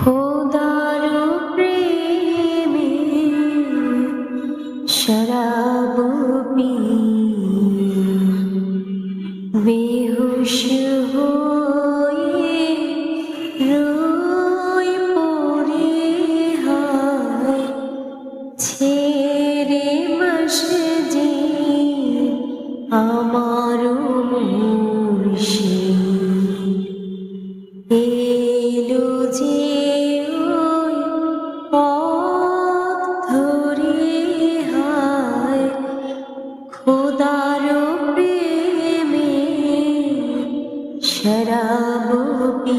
খোদার প্রেমে শরাব পি বেহুশ শরাব পি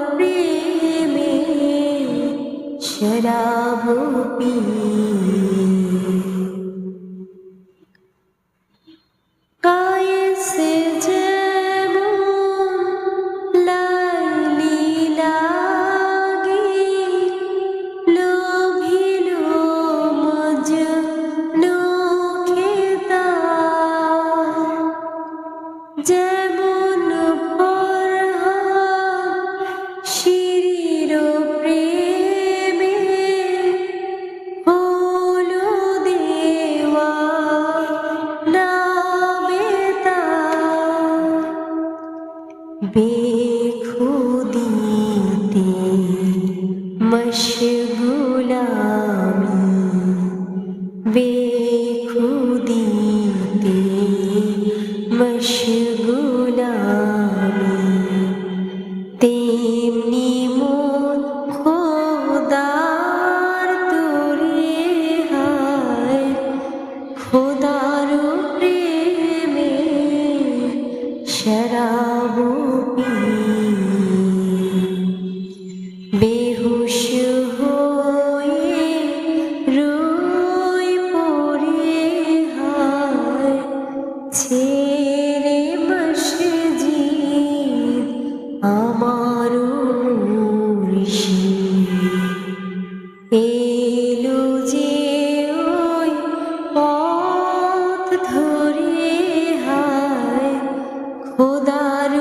শরাব পি। বেখুদিতে মশগুলামি বেখুদিতে মশগুলামি। তেমনি মন খোদার তোরে হায় খোদার প্রেমে শরাব বেহুশ হয়ে রই পড়ে হায়, ছেড়ে মসজিদ আমার মুর্শিদ। এলো যে ওই পথ ধরে হায়, খোদার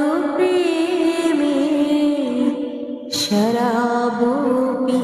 বুপি